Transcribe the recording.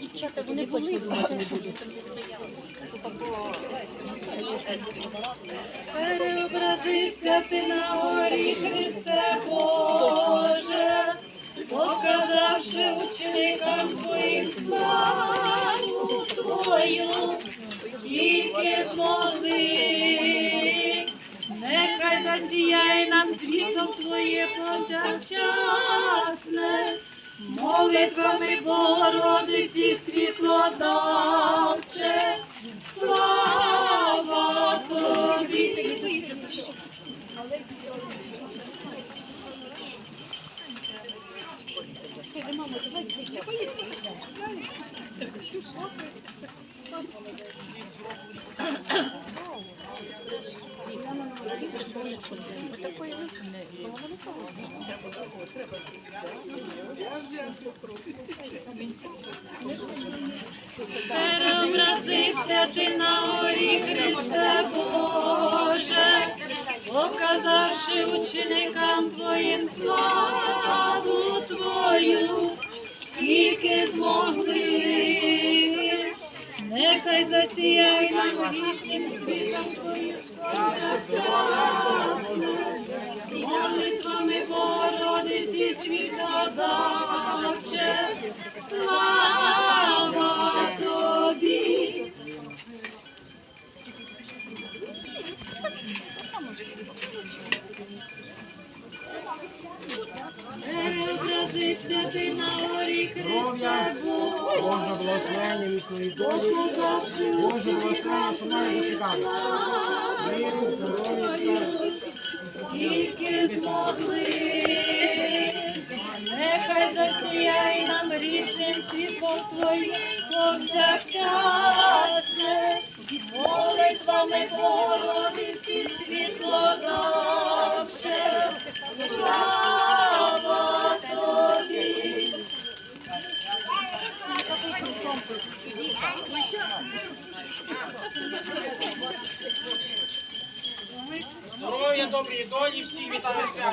Дівчата, вони були, це не Переобразися ти на горі, Христе Боже, показавши ученикам твоїм славу Твою, скільки змогли. Нехай засіяє нам світло Твоє повсякчасне, молитвами Богородиці світлодавче. Слава Переобразився ти на горі Христе Боже, показавши ученикам Твоїм славу Твою, скільки змогли, нехай засіяй нам грішним світом молитвами Богородиці світодавче, слава Тобі. На горі Христа Боже, Боже, благословення міцної долі, Боже, благословення, що має досягати. Миру, здоров'я, скільки змогли. Нехай засіяй нам річним світлом Твоїм повсякчасне, молитвами Богородиці світло давше. Здоров'я, добрі долі, всіх вітаюся.